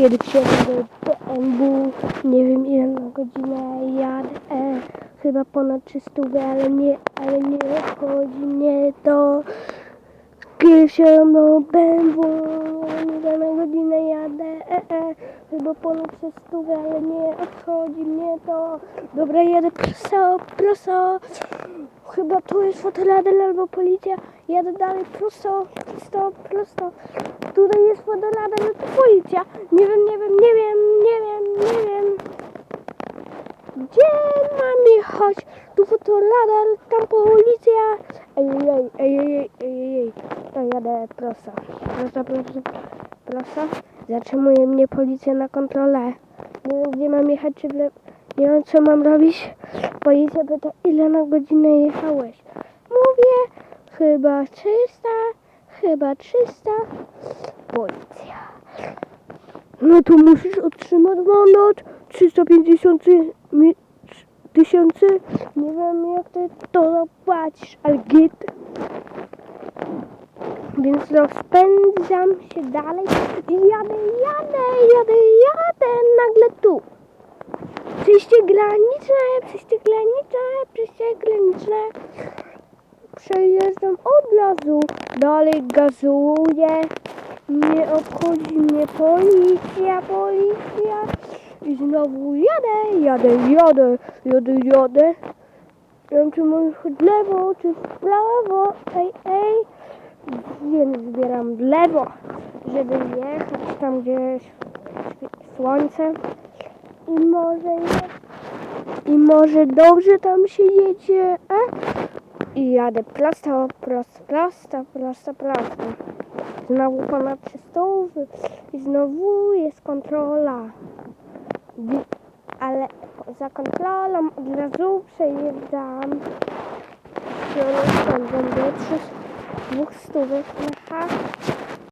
kiedy wsiadam do BMW, nie wiem ile na godzinę jadę, e, chyba ponad 300, ale nie, ale nie obchodzi mnie to. Kiedy wsiadam do BMW, ile na godzinę jadę, e, e, chyba ponad 300, ale nie obchodzi mnie to. Dobra, jadę prosto, prosto. Chyba tu jest fotoradar albo policja. Jadę dalej prosto, prosto, prosto. Tutaj jest fotoradar albo policja. Nie wiem, nie wiem, nie wiem, nie wiem, nie wiem. Gdzie mam jechać? Tu fotoradar, tam policja. Ej, ej, ej, ej, ej, ej, ej. To jadę prosto, prosto, prosto, prosto. Zatrzymuje mnie policja na kontrolę. Nie wiem, gdzie mam jechać, czy w lewo. Nie wiem, co mam robić. Policja pyta, ile na godzinę jechałeś. Mówię, chyba 300, chyba 300. Policja. No to musisz otrzymać mandat 350 mi- tysięcy. Nie wiem, jak ty to zapłacisz, ale git. Więc rozpędzam się dalej i jadę, jadę, jadę, jadę nagle tu. Przejście graniczne, przejście graniczne, przejście graniczne. Przejeżdżam od razu, dalej gazuję. Nie obchodzi mnie policja, policja. I znowu jadę, jadę, jadę, jadę, jadę. Nie wiem, czy mam w lewo, czy w prawo. Ej, ej. Więc zbieram w lewo, żeby jechać tam, gdzie świeci słońce. I może i może dobrze tam się jedzie, e? I jadę prosto, prosto, prosto, prosto, prosto. Znowu ponad 300 i znowu jest kontrola. Ale za kontrolą od razu przejeżdżam. Rozpędzam do 3 dwóch stówek. Aha.